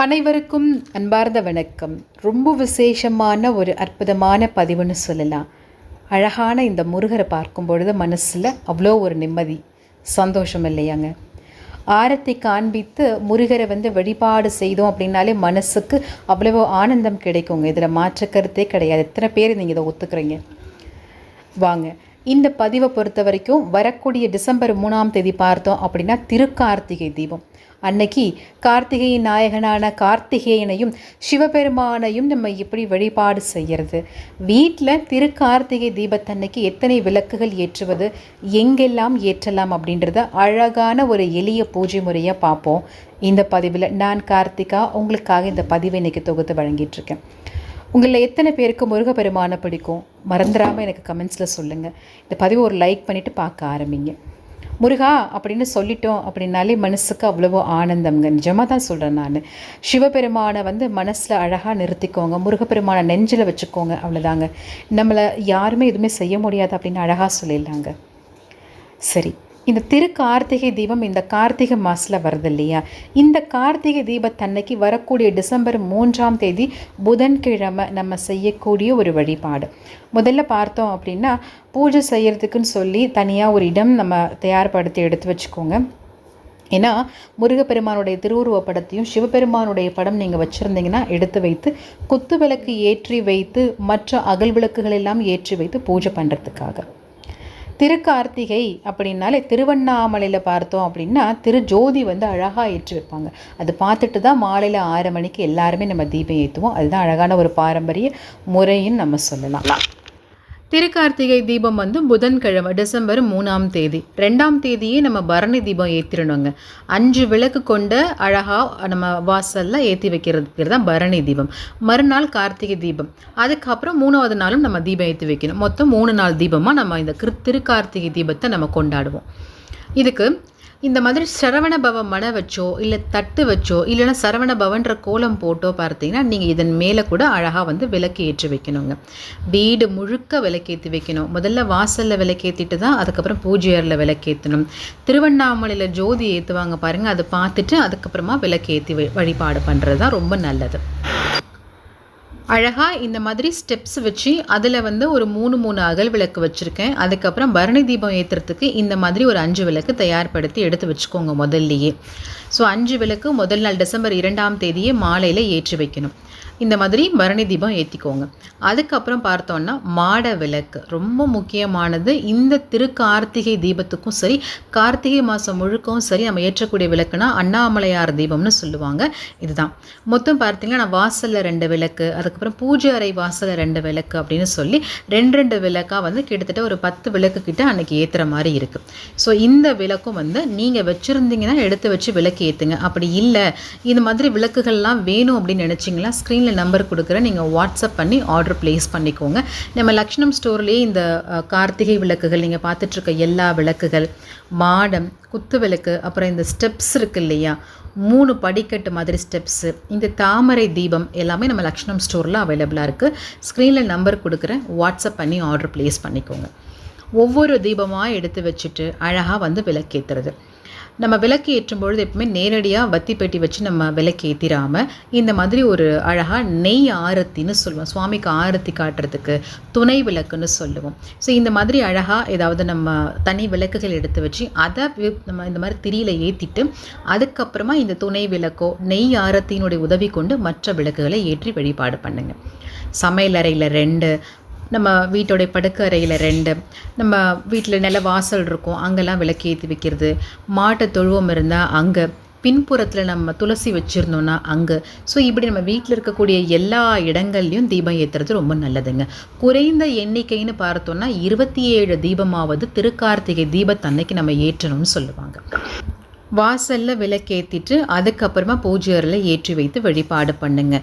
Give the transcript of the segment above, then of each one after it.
அனைவருக்கும் அன்பார்ந்த வணக்கம். ரொம்ப விசேஷமான ஒரு அற்புதமான பதிவுன்னு சொல்லலாம். அழகான இந்த முருகரை பார்க்கும் பொழுது மனசில் அவ்வளோ ஒரு நிம்மதி சந்தோஷம் இல்லையாங்க? ஆரத்தை காண்பித்து முருகரை வந்து வழிபாடு செய்தோம் அப்படின்னாலே மனசுக்கு அவ்வளோ ஆனந்தம் கிடைக்குங்க. இதில் மாற்றுக்கருத்தே கிடையாது. எத்தனை பேர் நீங்கள் இதை ஒத்துக்கிறீங்க? வாங்க. இந்த பதிவை பொறுத்த வரைக்கும் வரக்கூடிய டிசம்பர் மூணாம் தேதி பார்த்தோம் அப்படின்னா திருக்கார்த்திகை தீபம். அன்னைக்கு கார்த்திகையின் நாயகனான கார்த்திகேயனையும் சிவபெருமானையும் நம்ம எப்படி வழிபாடு செய்கிறது வீட்டில் திருக்கார்த்திகை தீபத்தன்னைக்கு எத்தனை விளக்குகள் ஏற்றுவது? எங்கெல்லாம் ஏற்றலாம் அப்படின்றத அழகான ஒரு எளிய பூஜை முறையாக பார்ப்போம். இந்த பதிவில் நான் கார்த்திகா உங்களுக்காக இந்த பதிவை இன்னைக்கு தொகுத்து வழங்கிட்டுருக்கேன் உங்களில் எத்தனை பேருக்கு முருகப்பெருமானை பிடிக்கும்? மறந்துடாமல் எனக்கு கமெண்ட்ஸில் சொல்லுங்கள் இந்த பதிவை ஒரு லைக் பண்ணிவிட்டு பார்க்க ஆரம்பிங்க. முருகா அப்படின்னு சொல்லிட்டோம் அப்படின்னாலே மனசுக்கு அவ்வளவோ ஆனந்தம்ங்க. நிஜமாக தான் சொல்கிறேன் நான். சிவபெருமானை வந்து மனசில் அழகாக நிறுத்திக்கோங்க. முருகப்பெருமானை நெஞ்சில் வச்சுக்கோங்க. அவ்வளோதாங்க நம்மளை யாருமே எதுவுமே செய்ய முடியாது அப்படின்னு அழகாக சொல்லிடலாங்க. சரி. இந்த திரு கார்த்திகை தீபம் இந்த கார்த்திகை மாதத்தில் வருது இல்லையா? இந்த கார்த்திகை தீபத்தன்னைக்கு வரக்கூடிய டிசம்பர் மூன்றாம் தேதி புதன்கிழமை நம்ம செய்யக்கூடிய ஒரு வழிபாடு. முதல்ல பார்த்தோம் அப்படின்னா பூஜை செய்கிறதுக்குன்னு சொல்லி தனியாக ஒரு இடம் நம்ம தயார்படுத்தி எடுத்து வச்சுக்கோங்க. ஏன்னா முருகப்பெருமானுடைய திருவுருவ படத்தையும் சிவபெருமானுடைய படம் நீங்கள் வச்சுருந்தீங்கன்னா எடுத்து வைத்து குத்து விளக்கு ஏற்றி வைத்து மற்ற அகல் விளக்குகள் எல்லாம் ஏற்றி வைத்து பூஜை பண்ணுறதுக்காக திருக்கார்த்திகை அப்படின்னாலே திருவண்ணாமலையில் பார்த்தோம் அப்படின்னா திரு ஜோதி வந்து அழகாக ஏற்றி வைப்பாங்க அது பார்த்துட்டு தான் மாலையில் ஆறு மணிக்கு எல்லாருமே நம்ம தீபம் ஏற்றுவோம் அதுதான் அழகான ஒரு பாரம்பரிய முறைன்னு நம்ம சொல்லலாம். திருக்கார்த்திகை தீபம் வந்து புதன்கிழமை டிசம்பர் மூணாம் தேதி. ரெண்டாம் தேதியே நம்ம பரணி தீபம் ஏற்றிடணுங்க அஞ்சு விளக்கு கொண்ட அழகாக நம்ம வாசலில் ஏற்றி வைக்கிறதுக்கு தான் பரணி தீபம். மறுநாள் கார்த்திகை தீபம். அதுக்கப்புறம் மூணாவது நாளும் நம்ம தீபம் ஏற்றி வைக்கணும். மொத்தம் மூணு நாள் தீபமாக நம்ம இந்த கிரு திருக்கார்த்திகை தீபத்தை நம்ம கொண்டாடுவோம். இதுக்கு இந்த மாதிரி சரவண பவம் மனை வச்சோ இல்லை தட்டு வச்சோ இல்லைன்னா சரவண பவன்ற கோலம் போட்டோ பார்த்தீங்கன்னா நீங்கள் இதன் மேலே கூட அழகாக வந்து விளக்கு ஏற்றி வைக்கணுங்க. வீடு முழுக்க விளக்கேற்றி வைக்கணும். முதல்ல வாசலில் விளக்கேற்றிட்டு தான் அதுக்கப்புறம் பூஜை அறையில் விளக்கேற்றணும் திருவண்ணாமலையில் ஜோதி ஏற்றுவாங்க பாருங்கள் அதை பார்த்துட்டு அதுக்கப்புறமா விளக்கேற்றி வழிபாடு பண்ணுறது தான் ரொம்ப நல்லது. அழகாக இந்த மாதிரி ஸ்டெப்ஸ் வச்சு அதில் வந்து ஒரு மூணு மூணு அகல் விளக்கு வச்சுருக்கேன். அதுக்கப்புறம் பரணி தீபம் ஏற்றுறதுக்கு இந்த மாதிரி ஒரு அஞ்சு விளக்கு தயார்படுத்தி எடுத்து வச்சுக்கோங்க முதல்லையே. ஸோ அஞ்சு விளக்கு முதல் நாள் டிசம்பர் இரண்டாம் தேதியே மாலையில் ஏற்றி வைக்கணும். இந்த மாதிரி பரணி தீபம் ஏற்றிக்கோங்க அதுக்கப்புறம் பார்த்தோன்னா மாட விளக்கு. ரொம்ப முக்கியமானது இந்த திரு கார்த்திகை தீபத்துக்கும் சரி கார்த்திகை மாதம் முழுக்கவும் சரி நம்ம ஏற்றக்கூடிய விளக்குனா அண்ணாமலையார் தீபம்னு சொல்லுவாங்க. இதுதான். மொத்தம் பார்த்தீங்கன்னா நான் வாசலில் ரெண்டு விளக்கு அதுக்கப்புறம் பூஜை அறை வாசலில் ரெண்டு விளக்கு அப்படின்னு சொல்லி ரெண்டு ரெண்டு விளக்காக வந்து கிட்டத்தட்ட ஒரு பத்து விளக்கு கிட்ட அன்றைக்கி ஏற்றுற மாதிரி இருக்குது ஸோ இந்த விளக்கும் வந்து நீங்கள் வச்சுருந்தீங்கன்னா எடுத்து வச்சு விளக்கு ஏற்றுங்க அப்படி இல்லை இந்த மாதிரி விளக்குகள்லாம் வேணும் அப்படின்னு நினச்சிங்களா ஸ்க்ரீனில் நம்பர் கொடுக்குறேன். நீங்கள் வாட்ஸ்அப் பண்ணி ஆர்டர் ப்ளேஸ் பண்ணிக்கோங்க. நம்ம லக்ஷ்ணம் ஸ்டோர்லேயே இந்த கார்த்திகை விளக்குகள் நீங்கள் பார்த்துட்ருக்க எல்லா விளக்குகள் மாடம் குத்து விளக்கு அப்புறம் இந்த ஸ்டெப்ஸ் இருக்கு இல்லையா? மூணு படிக்கட்டு மாதிரி ஸ்டெப்ஸு இந்த தாமரை தீபம் எல்லாமே நம்ம லக்ஷ்ணம் ஸ்டோரில் அவைலபிளாக இருக்குது ஸ்க்ரீனில் நம்பர் கொடுக்குறேன். வாட்ஸ்அப் பண்ணி ஆர்டர் ப்ளேஸ் பண்ணிக்கோங்க. ஒவ்வொரு தீபமாக எடுத்து வச்சுட்டு அழகாக வந்து விளக்கேற்றுறது நம்ம விளக்கு ஏற்றும் பொழுது எப்பவுமே நேரடியாக வத்தி பெட்டி வச்சு நம்ம விளக்கு ஏற்றிடாமல் இந்த மாதிரி ஒரு அழகாக நெய் ஆரத்தின்னு சொல்லுவோம். சுவாமிக்கு ஆரத்தி காட்டுறதுக்கு துணை விளக்குன்னு சொல்லுவோம். ஸோ இந்த மாதிரி அழகாக ஏதாவது நம்ம தனி விளக்குகள் எடுத்து வச்சு அதை நம்ம இந்த மாதிரி திரியில் ஏற்றிட்டு அதுக்கப்புறமா இந்த துணை விளக்கோ நெய் ஆரத்தினுடைய உதவி கொண்டு மற்ற விளக்குகளை ஏற்றி வழிபாடு பண்ணுங்கள் சமையலறையில் ரெண்டு நம்ம வீட்டோடைய படுக்க அறையில் ரெண்டு. நம்ம வீட்டில் நில வாசல் இருக்கும் அங்கெல்லாம் விளக்கு ஏற்றி வைக்கிறது. மாட்டை தொழுவம் இருந்தால் அங்கே. பின்புறத்தில் நம்ம துளசி வச்சுருந்தோன்னா அங்கே. ஸோ இப்படி நம்ம வீட்டில் இருக்கக்கூடிய எல்லா இடங்கள்லையும் தீபம் ஏற்றுறது ரொம்ப நல்லதுங்க. குறைந்த எண்ணிக்கைன்னு பார்த்தோன்னா இருபத்தி ஏழு தீபமாவது திருக்கார்த்திகை தீபத்தன்னைக்கு நம்ம ஏற்றணும்னு சொல்லுவாங்க. வாசல்ல விளக்கேற்றிட்டு அதுக்கப்புறமா பூஜை அறையில் ஏற்றி வைத்து வழிபாடு பண்ணுங்க.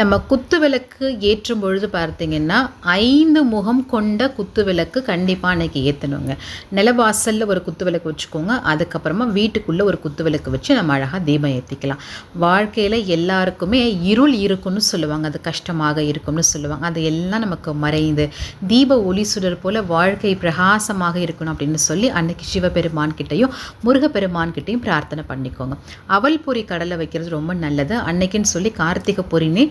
நம்ம குத்து விளக்கு ஏற்றும் பொழுது பார்த்தீங்கன்னா ஐந்து முகம் கொண்ட குத்து விளக்கு கண்டிப்பாக அன்னைக்கு ஏற்றணுங்க நிலவாசலில் ஒரு குத்து விளக்கு வச்சுக்கோங்க. அதுக்கப்புறமா வீட்டுக்குள்ளே ஒரு குத்து விளக்கு வச்சு நம்ம அழகாக தீபம் ஏற்றிக்கலாம் வாழ்க்கையில் எல்லாருக்குமே இருள் இருக்கும்னு சொல்லுவாங்க. அது கஷ்டமாக இருக்கும்னு சொல்லுவாங்க. அது எல்லாம் நமக்கு மறைந்து தீப ஒளி சுடர் போல் வாழ்க்கை பிரகாசமாக இருக்கணும் அப்படின்னு சொல்லி அன்னைக்கு சிவபெருமான் முருகப்பெருமான்கிட்டையும் முருகப்பெருமான் பிரார்த்தனை பண்ணிக்கோங்க. அவல் பொரி கடலை வைக்கிறது ரொம்ப நல்லது. அன்னைக்குன்னு சொல்லி கார்த்திகை பொரினே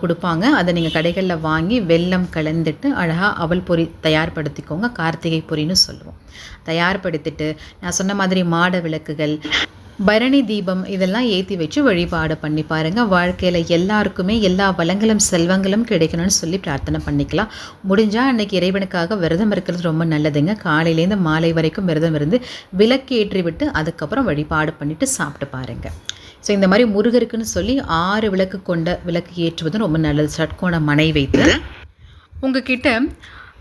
கொடுப்பாங்க. அதை நீங்கள் கடைகளில் வாங்கி வெல்லம் கலந்துட்டு அழகாக அவல் பொரி தயார்படுத்திக்கோங்க. கார்த்திகை பொரின்னு சொல்லுவோம். தயார்படுத்திட்டு நான் சொன்ன மாதிரி மாட விளக்குகள் பரணி தீபம் இதெல்லாம் ஏற்றி வச்சு வழிபாடு பண்ணி பாருங்கள் வாழ்க்கையில் எல்லாருக்குமே எல்லா வளங்களும் செல்வங்களும் கிடைக்கணும்னு சொல்லி பிரார்த்தனை பண்ணிக்கலாம். முடிஞ்சால் அன்னைக்கு இறைவனுக்காக விரதம் இருக்கிறது ரொம்ப நல்லதுங்க. காலையிலேருந்து மாலை வரைக்கும் விரதம் இருந்து விளக்கு ஏற்றி விட்டு அதுக்கப்புறம் வழிபாடு பண்ணிட்டு சாப்பிட்டு பாருங்கள் ஸோ இந்த மாதிரி முருகருக்குன்னு சொல்லி ஆறு விளக்கு கொண்ட விளக்கு ஏற்றுவதும் ரொம்ப நல்லது. சட்கோண மனை வைத்து உங்ககிட்ட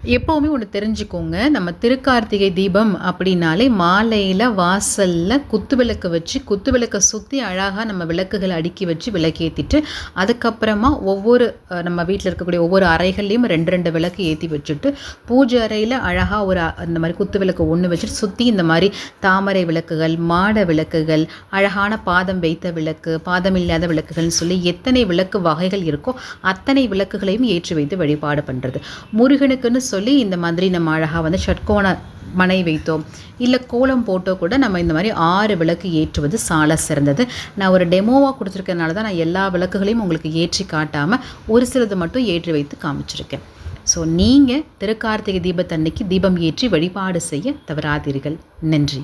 எப்போவுமே ஒன்று தெரிஞ்சுக்கோங்க. நம்ம திருக்கார்த்திகை தீபம் அப்படின்னாலே மாலையில் வாசலில் குத்து விளக்கு வச்சு குத்து விளக்கை சுற்றி அழகாக நம்ம விளக்குகளை அடுக்கி வச்சு விளக்கேற்றிட்டு அதுக்கப்புறமா ஒவ்வொரு நம்ம வீட்டில் இருக்கக்கூடிய ஒவ்வொரு அறைகள்லையும் ரெண்டு ரெண்டு விளக்கு ஏற்றி வச்சுட்டு பூஜை அறையில் அழகாக ஒரு அந்த மாதிரி குத்து விளக்கு ஒன்று வச்சுட்டு சுற்றி இந்த மாதிரி தாமரை விளக்குகள் மாட விளக்குகள் அழகான பாதம் வைத்த விளக்கு பாதம் இல்லாத விளக்குகள்னு சொல்லி எத்தனை விளக்கு வகைகள் இருக்கோ அத்தனை விளக்குகளையும் ஏற்றி வைத்து வழிபாடு பண்ணுறது முருகனுக்குன்னு சொல்லி இந்த மாதிரி நம்ம அழகாக வந்து ஷட்கோண மனை வைத்தோம். இல்லை கோலம் போட்டோ கூட நம்ம இந்த மாதிரி ஆறு விளக்கு ஏற்றுவது சால சிறந்தது. நான் ஒரு டெமோவாக கொடுத்துருக்கனால தான் நான் எல்லா விளக்குகளையும் உங்களுக்கு ஏற்றி காட்டாமல் ஒரு சிலது மட்டும் ஏற்றி வைத்து காமிச்சிருக்கேன். ஸோ நீங்கள் திருக்கார்த்திகை தீபத்தன்னைக்கு தீபம் ஏற்றி வழிபாடு செய்ய தவறாதீர்கள். நன்றி.